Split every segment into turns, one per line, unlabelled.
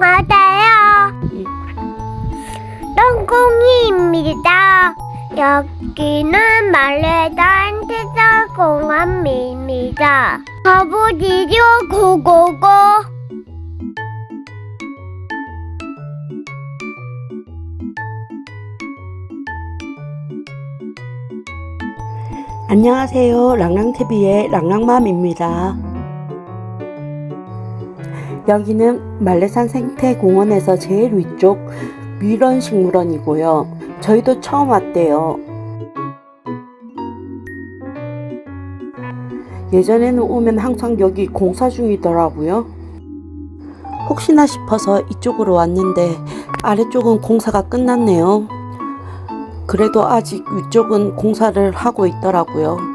안녕하세요. 똥공이입니다. 여기는 말레단 시설공원입니다. 가보지죠, 고고고.
안녕하세요. 랑랑TV의 랑랑맘입니다. 여기는 말레산 생태공원에서 제일 위쪽 미런식물원이고요. 저희도 처음 왔대요. 예전에는 오면 항상 여기 공사 중이더라고요. 혹시나 싶어서 이쪽으로 왔는데 아래쪽은 공사가 끝났네요. 그래도 아직 위쪽은 공사를 하고 있더라고요.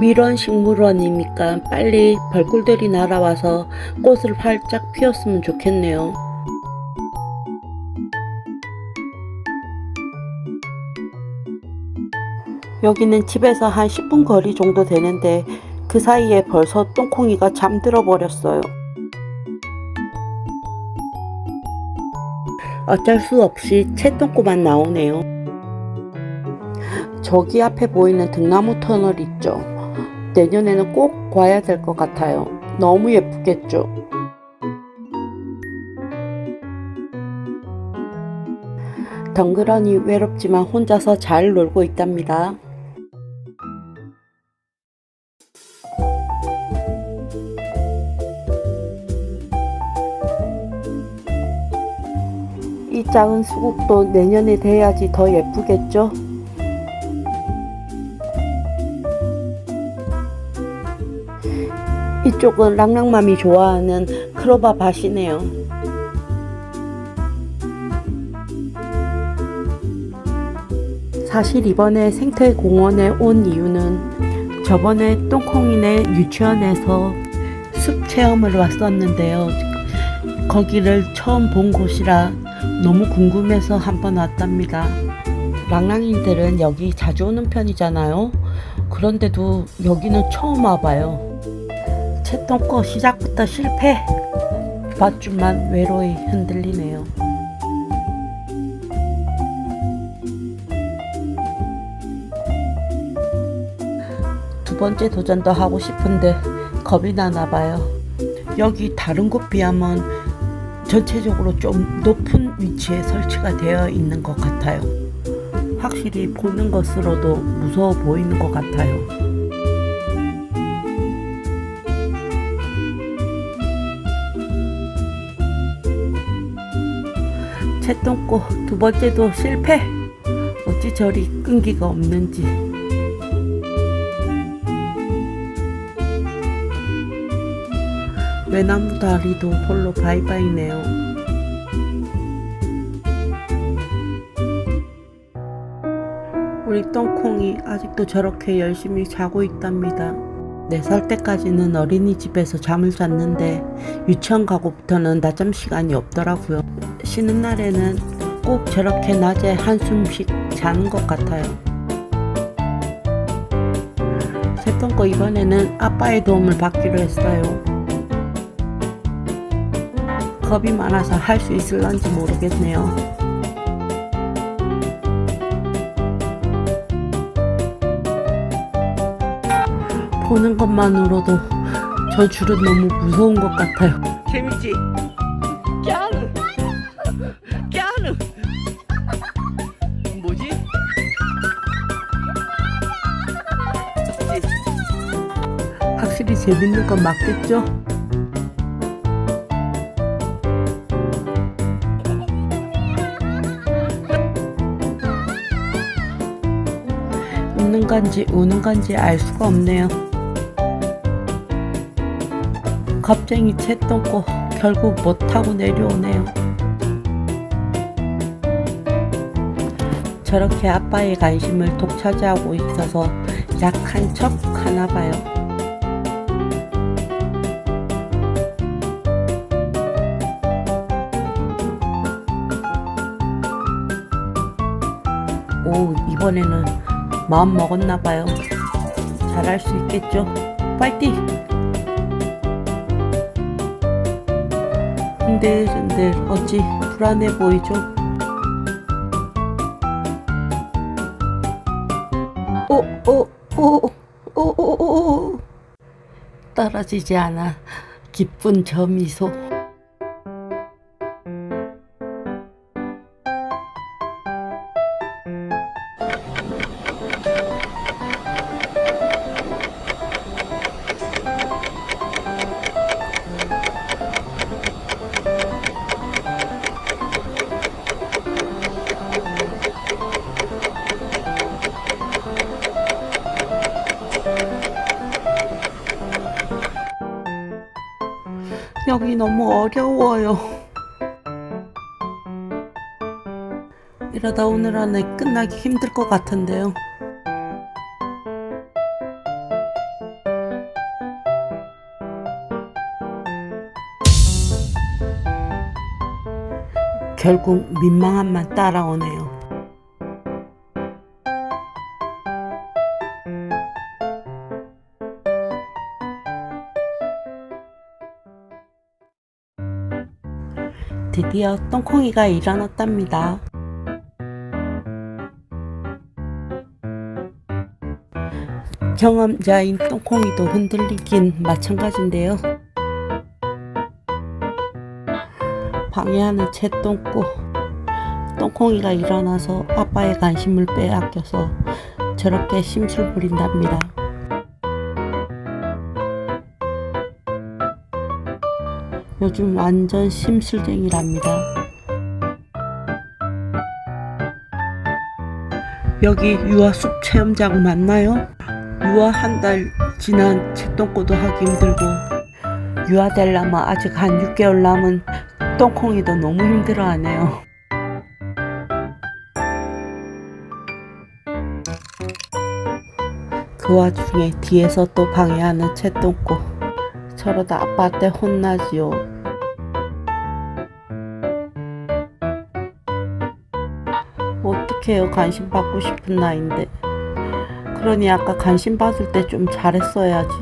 밀원 식물원이니까 빨리 벌꿀들이 날아와서 꽃을 활짝 피웠으면 좋겠네요. 여기는 집에서 한 10분 거리 정도 되는데 그 사이에 벌써 똥콩이가 잠들어 버렸어요. 어쩔 수 없이 채똥꼬만 나오네요. 저기 앞에 보이는 등나무 터널 있죠. 내년에는 꼭 와야 될 것 같아요. 너무 예쁘겠죠. 덩그러니 외롭지만 혼자서 잘 놀고 있답니다. 이 작은 수국도 내년에 돼야지 더 예쁘겠죠? 이쪽은 랑랑맘이 좋아하는 크로바 밭이네요. 사실 이번에 생태공원에 온 이유는 저번에 똥콩이네 유치원에서 숲 체험을 왔었는데요. 거기를 처음 본 곳이라 너무 궁금해서 한번 왔답니다. 랑랑이들은 여기 자주 오는 편이잖아요. 그런데도 여기는 처음 와봐요. 채똥거 시작부터 실패. 밧줄만 외로이 흔들리네요. 두 번째 도전도 하고 싶은데 겁이 나나 봐요. 여기 다른 곳 비하면 전체적으로 좀 높은 위치에 설치가 되어 있는 것 같아요. 확실히 보는 것으로도 무서워 보이는 것 같아요. 채똥꼬 두 번째도 실패. 어찌 저리 끈기가 없는지. 외나무 다리도 홀로 바이바이네요. 우리 똥콩이 아직도 저렇게 열심히 자고 있답니다. 4살 때까지는 어린이집에서 잠을 잤는데 유치원 가고부터는 낮잠 시간이 없더라고요. 쉬는 날에는 꼭 저렇게 낮에 한숨씩 자는 것 같아요. 새똥거 이번에는 아빠의 도움을 받기로 했어요. 겁이 많아서 할 수 있을런지 모르겠네요. 보는 것만으로도 저 줄은 너무 무서운 것 같아요. 재밌는 건 맞겠죠? 웃는 건지 우는 건지 알 수가 없네요. 겁쟁이 채똥꼬 결국 못 타고 내려오네요. 저렇게 아빠의 관심을 독차지하고 있어서 약한 척 하나 봐요. 이번에는 마음 먹었나 봐요. 잘할 수 있겠죠? 파이팅! 흔들흔들 어찌 불안해 보이죠? 오, 오, 오, 오, 오, 오. 떨어지지 않아 기쁜 저 미소. 여기 너무 어려워요. 이러다 오늘 안에 끝나기 힘들 것 같은데요. 결국 민망함만 따라오네요. 드디어 똥콩이가 일어났답니다. 경험자인 똥콩이도 흔들리긴 마찬가지인데요. 방해하는 채 똥꼬. 똥콩이가 일어나서 아빠의 관심을 빼앗겨서 저렇게 심술 부린답니다. 요즘 완전 심술쟁이랍니다. 여기 유아숲 체험장 맞나요? 유아 한 달 지난 채똥꼬도 하기 힘들고 유아되려면 아직 한 6개월 남은 똥콩이도 너무 힘들어하네요. 그 와중에 뒤에서 또 방해하는 채똥꼬 저러다 아빠한테 혼나지요. 어떡해요? 관심 받고 싶은 나이인데. 그러니 아까 관심 받을 때 좀 잘했어야지.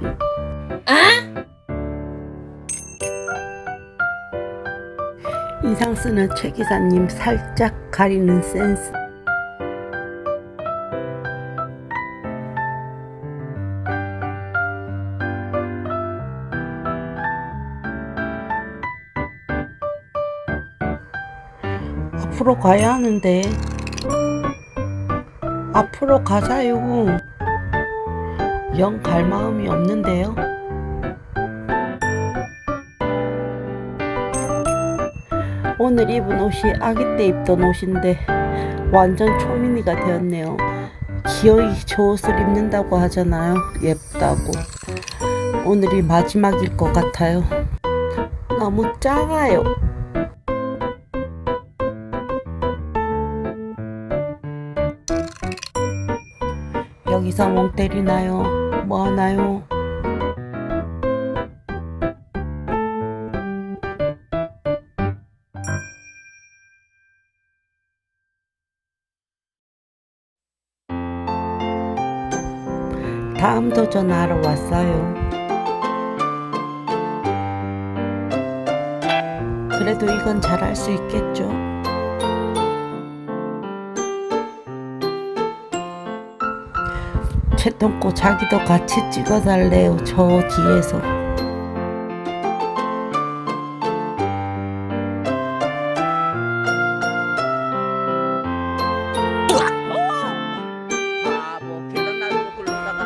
인상 쓰는 최 기사님 살짝 가리는 센스. 앞으로 가야 하는데 앞으로 가자요. 영 갈 마음이 없는데요. 오늘 입은 옷이 아기 때 입던 옷인데 완전 초미니가 되었네요. 기어이 저 옷을 입는다고 하잖아요. 예쁘다고. 오늘이 마지막일 것 같아요. 너무 작아요 여기서 멍 때리나요? 뭐 하나요? 다음 도전하러 왔어요. 그래도 이건 잘할 수 있겠죠? 채똥꼬 자기도 같이 찍어달래요. 저 뒤에서.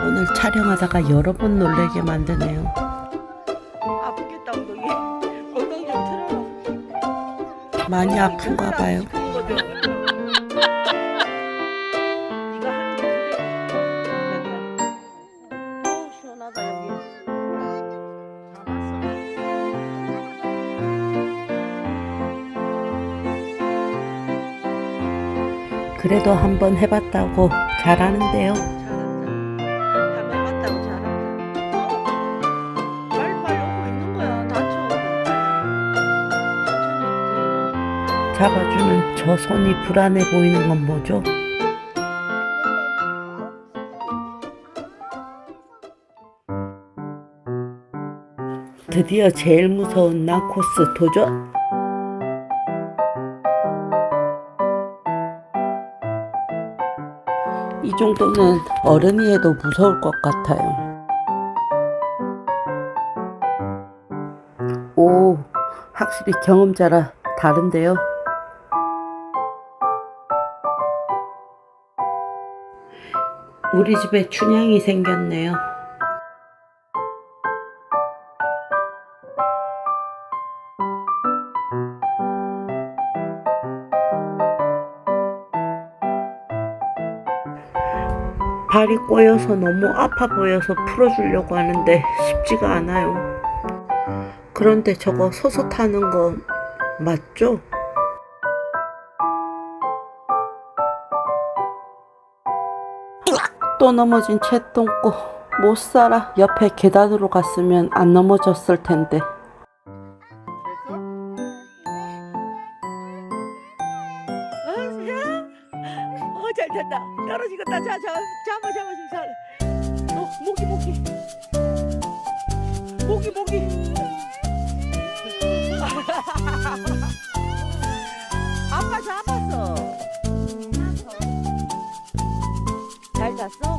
오늘 촬영하다가 여러 번 놀래게 만드네요. 아프겠다 엉덩이. 엉덩이 좀 틀어라. 많이 아픈가 봐요. 그래도 한번 해봤다고 잘하는데요. 잡아주는 저 손이 불안해 보이는 건 뭐죠? 드디어 제일 무서운 나코스 도전? 이 정도는 어른이 해도 무서울 것 같아요. 오, 확실히 경험자라 다른데요. 우리 집에 춘향이 생겼네요. 발이 꼬여서 너무 아파 보여서 풀어주려고 하는데 쉽지가 않아요. 그런데 저거 서서 타는 거 맞죠? 또 넘어진 채똥꼬 못 살아 옆에 계단으로 갔으면 안 넘어졌을 텐데
모기. 아빠 잡았어. 잘 잤어?